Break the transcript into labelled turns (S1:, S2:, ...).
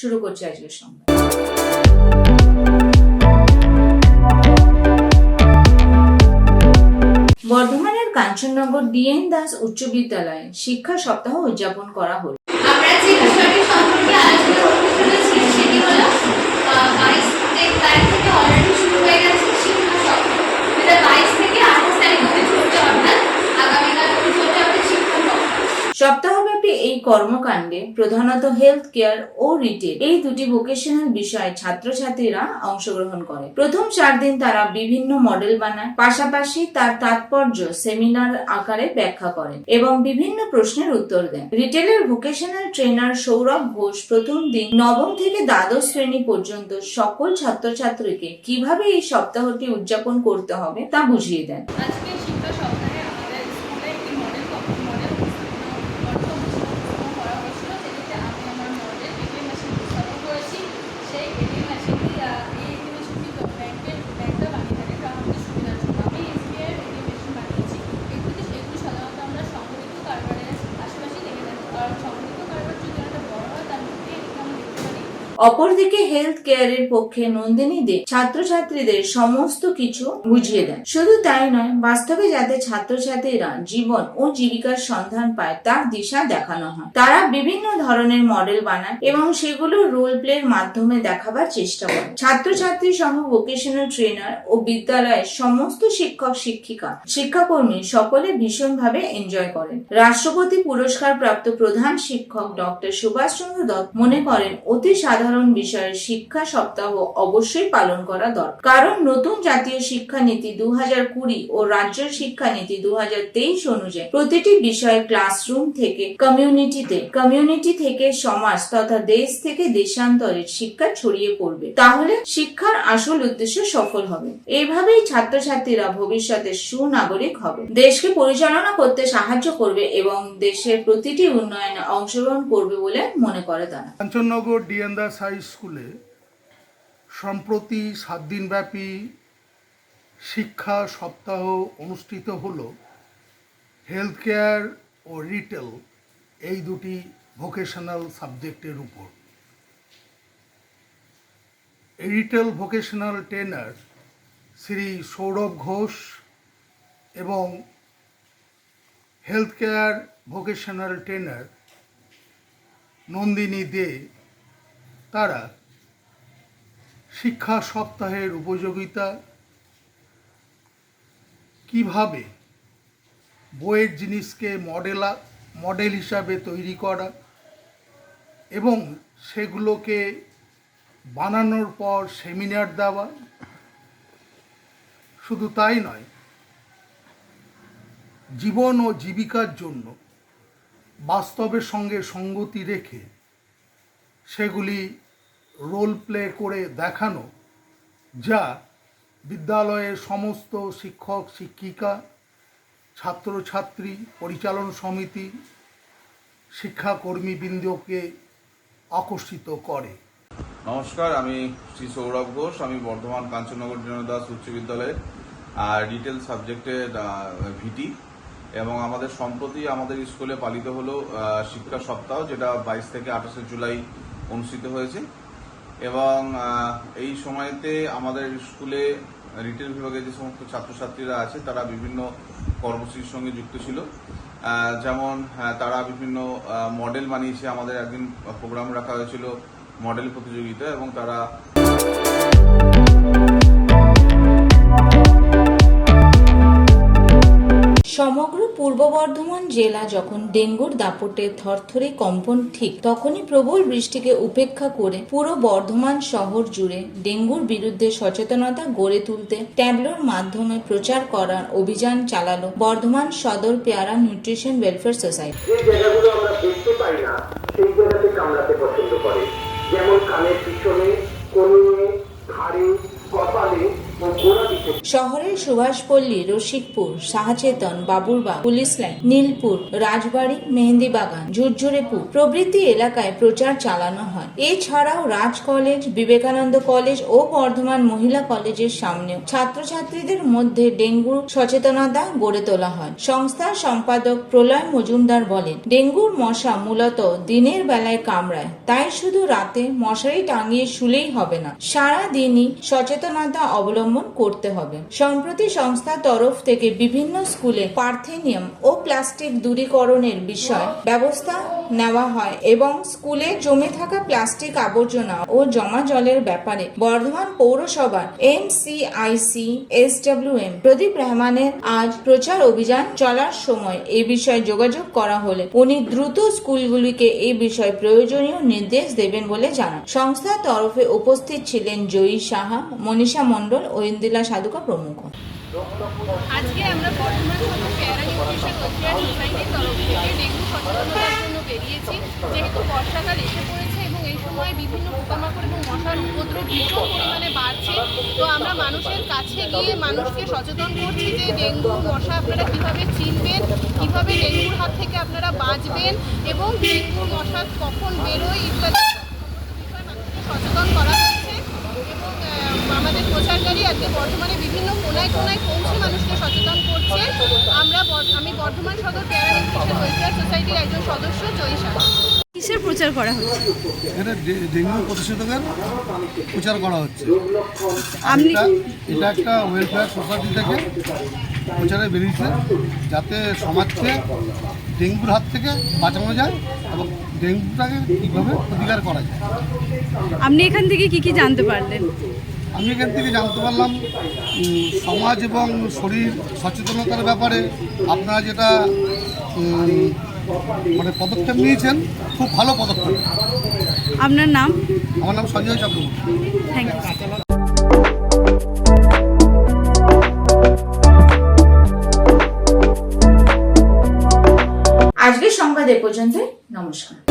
S1: শুরু করছি আজকের সংবাদ। বর্ধমানের কাঞ্চননগর ডিএন দাস উচ্চ বিদ্যালয়ে শিক্ষা সপ্তাহ উদযাপন করা হলো।
S2: আমরা যে বিষয়টি সম্পর্কে আলোচনা করতে চলেছি সেটি হলো বাইশ তারিখ থেকে অলরেডি শুরু হয়ে গেছে শিক্ষা সপ্তাহ। যেটা বাইশ থেকে আঠাশ তারিখ অবধি চলছে অর্থাৎ আগামীকাল অবধি চলছে আমাদের শিক্ষা সপ্তাহ
S1: সপ্তাহব্যাপী এই কর্মকাণ্ডে প্রধানত হেলথ কেয়ার ও রিটেল এই দুটি ভোকেশনাল বিষয়ে ছাত্রছাত্রীরা অংশগ্রহণ করে। প্রথম চার দিন তারা বিভিন্ন মডেল বানায়, পাশাপাশি তার তাৎপর্য সেমিনার আকারে ব্যাখ্যা করেন এবং বিভিন্ন প্রশ্নের উত্তর দেন রিটেলের ভোকেশনাল ট্রেনার সৌরভ ঘোষ প্রথম দিন নবম থেকে দ্বাদশ শ্রেণি পর্যন্ত সকল ছাত্রছাত্রীকে কীভাবে এই সপ্তাহটি উদযাপন করতে হবে তা বুঝিয়ে দেন।
S3: আজকে শিক্ষা সপ্তাহে আমাদের স্কুলে একটি মডেল কম- মডেল উপস্থাপনা উপস্থাপনা করা হয়েছিল যেটিতে আমি আমার মডেল এটিএম মেশিন উপস্থাপন করেছি সেই এটিএম মেশিনটি আহ, এই এটিএম মেশিনটি তো ব্যাংকের ব্যাংকটা বানিয়ে থাকে গ্রাহকদের সুবিধার জন্য আমি এসবিআই এটিএম মেশিন বানিয়েছি এগুলি এগুলি সাধারণত আমরা সংগঠিত কারবারের পাশাপাশি দেখে থাকি কারণ সংগঠিত কারবার যদি একটা বড় হয় তার মধ্যে এটিকে আমরা দেখতে পারি
S1: অপরদিকে হেলথ কেয়ারের পক্ষে নন্দিনী দে ছাত্রছাত্রীদের সমস্ত কিছু বুঝিয়ে দেন। শুধু তাই নয়, বাস্তবে যাতে ছাত্রছাত্রীরা জীবন ও জীবিকার সন্ধান পায়, তার দিশা দেখানো হয়। তারা বিভিন্ন ধরনের মডেল বানায় এবং সেগুলো রোল প্লের মাধ্যমে দেখাবার চেষ্টা করে। ছাত্রছাত্রী সহ ভোকেশনাল ট্রেনার ও বিদ্যালয়ের সমস্ত শিক্ষক, শিক্ষিকা, শিক্ষাকর্মী সকলে ভীষণভাবে এনজয় করেন। রাষ্ট্রপতি পুরস্কার প্রাপ্ত প্রধান শিক্ষক ডক্টর সুভাষচন্দ্র দত্ত মনে করেন, অতি সাধারণ বিষয়ে শিক্ষা সপ্তাহ অবশ্যই পালন করা দরকার। কারণ নতুন জাতীয় শিক্ষানীতি দু হাজার কুড়ি ও রাজ্য শিক্ষানীতি দু হাজার তেইশ অনুযায়ী প্রতিটি বিষয়ে ক্লাসরুম থেকে কমিউনিটিতে, কমিউনিটি থেকে সমাজ তথা দেশ থেকে দেশান্তরের শিক্ষা ছড়িয়ে পড়বে। তাহলে শিক্ষার আসল উদ্দেশ্য সফল হবে। এইভাবেই ছাত্রছাত্রীরা ভবিষ্যতে সুনাগরিক হবে। দেশকে পরিচালনা করতে সাহায্য করবে এবং দেশের প্রতিটি উন্নয়নে অংশগ্রহণ করবে বলে মনে করে তারা।
S4: কাঞ্চননগর ডিএন দাস হাই স্কুলে সম্প্রতি সাত দিনব্যাপী শিক্ষা সপ্তাহ অনুষ্ঠিত হলো। হেলথ কেয়ার ও রিটেল এই দুটি ভোকেশনাল সাবজেক্টের উপর। Retail vocational trainer Shri Sourav Ghosh এবং health care vocational trainer Nandini Dey তারা শিক্ষা সপ্তাহের উপযোগিতা, কীভাবে বইয়ের জিনিসকে মডেলা মডেল হিসাবে তৈরি করা এবং সেগুলোকে বানানোর পর সেমিনার দেওয়া, শুধু তাই নয়, জীবন ও জীবিকার জন্য বাস্তবের সঙ্গে সঙ্গতি রেখে সেগুলি রোল প্লে করে দেখানো, যা বিদ্যালয়ের সমস্ত শিক্ষক, শিক্ষিকা, ছাত্রছাত্রী, পরিচালন সমিতি শিক্ষাকর্মীবৃন্দকে আকর্ষিত করে।
S5: নমস্কার, আমি শ্রী সৌরভ ঘোষ, আমি বর্ধমান কাঞ্চননগর দাস উচ্চ বিদ্যালয়ের ডিটেল সাবজেক্টের ভিটি। এবং আমাদের সম্প্রতি আমাদের স্কুলে পালিত হলো শিক্ষা সপ্তাহ, যেটা বাইশ থেকে আঠাশে জুলাই অনুষ্ঠিত হয়েছে। এবং এই সময়তে আমাদের স্কুলে রিটেল বিভাগে যে সমস্ত ছাত্রছাত্রীরা আছে, তারা বিভিন্ন কর্মসূচির সঙ্গে যুক্ত ছিল। যেমন তারা বিভিন্ন মডেল বানিয়েছে। আমাদের একদিন প্রোগ্রাম রাখা হয়েছিল মডেল প্রতিযোগিতা এবং তারা
S1: সমগ্র পূর্ব বর্ধমান জেলা যখন ডেঙ্গুর দাপটে থরথরে কম্পন ঠিক, তখনই প্রবল বৃষ্টিকে উপেক্ষা করে পুরো বর্ধমান শহর জুড়ে ডেঙ্গুর বিরুদ্ধে সচেতনতা গড়ে তুলতে ট্যাবলোর মাধ্যমে প্রচার করার অভিযান চালালো বর্ধমান সদর পেয়ারা নিউট্রিশন ওয়েলফেয়ার সোসাইটি।
S6: যে জায়গাগুলো আমরা দেখতে পাই না, সেই জায়গাতে কামড়াতে পছন্দ করে। যেমন কানের পিছনে কনুয়ে ঘাড়ে কপালে ও গোড়া দিতে
S1: শহরের সুভাষপল্লী, রসিকপুর, শাহচেতন, বাবুরবাগ, পুলিশ লাইন, নীলপুর, রাজবাড়ি, মেহেন্দিবাগান, ঝুরঝুরেপুর প্রভৃতি এলাকায় প্রচার চালানো হয়। এছাড়াও রাজ কলেজ, বিবেকানন্দ কলেজ ও বর্ধমান মহিলা কলেজের সামনেও ছাত্রছাত্রীদের মধ্যে ডেঙ্গুর সচেতনতা গড়ে তোলা হয়। সংস্থার সম্পাদক প্রলয় মজুমদার বলেন, ডেঙ্গুর মশা মূলত দিনের বেলায় কামড়ায়, তাই শুধু রাতে মশারি টাঙিয়ে শুলেই হবে না। সারা দিনই সচেতনতা অবলম্বন করতে হবে। সম্প্রতি সংস্থার তরফ থেকে বিভিন্ন স্কুলে পার্থেনিয়াম ও প্লাস্টিক দূরীকরণের বিষয় ব্যবস্থা নেওয়া হয় এবং স্কুলে জমে থাকা প্লাস্টিক আবর্জনা ও জমা জলের ব্যাপারে বর্ধমান পৌরসভার এমসিআইসি এম প্রদীপ রহমানের আজ প্রচার অভিযান চলার সময় এ বিষয়ে যোগাযোগ করা হলে উনি দ্রুত স্কুলগুলিকে এই বিষয়ে প্রয়োজনীয় নির্দেশ দেবেন বলে জানান। সংস্থার তরফে উপস্থিত ছিলেন জয়ী সাহা, মনীষা মণ্ডল ও ইন্দিলা সাধুকা প্রমুখ
S3: আজকে আমরা বর্ধমান সদর প্যারা নিউট্রিশন ওয়েলফেয়ার সোসাইটির তরফ থেকে ডেঙ্গু সচেতনতার জন্য বেরিয়েছি। যেহেতু বর্ষাকাল এসে পড়েছে এবং এই সময় বিভিন্ন পোকামাকড় এবং মশার উপদ্রব ভীষণ পরিমাণে বাড়ছে, তো আমরা মানুষের কাছে গিয়ে মানুষকে সচেতন করছি যে ডেঙ্গু, মশা আপনারা কীভাবে চিনবেন, কীভাবে ডেঙ্গুর হাত থেকে আপনারা বাঁচবেন এবং ডেঙ্গু, মশা কখন বেরোয় ইত্যাদি সচেতন করা আমাদের প্রচারকারী আজকে বর্ধমানে বিভিন্ন কোনায় কোনায় পৌঁছে মানুষকে সচেতন করছে। আমরা আমি বর্ধমান সদর প্যারা ওয়েলফেয়ার সোসাইটির একজন সদস্য জয়িষা
S7: কিসের প্রচার করা হচ্ছে?
S8: এখানে ডেঙ্গু প্রতিষেধকের প্রচার করা হচ্ছে।
S7: আপনি
S8: এটা এটা একটা ওয়েলফেয়ার সোসাইটি থেকে প্রচারে বেরিয়েছে যাতে সমাজকে ডেঙ্গুর হাত থেকে বাঁচানো যায় এবং ডেঙ্গুটাকে কীভাবে প্রতিকার করা যায়?
S7: আপনি এখান থেকে কি কি জানতে পারলেন?
S8: আমি এখান থেকে জানতে পারলাম সমাজ এবং শরীর সচেতনতার ব্যাপারে আপনারা যেটা মানে পদক্ষেপ নিয়েছেন খুব ভালো পদক্ষেপ।
S7: আপনার নাম?
S8: আমার নাম সঞ্জয় চক্রবর্তী।
S7: থ্যাংক ইউ
S1: আজকের সংবাদ এ পর্যন্ত নমস্কার।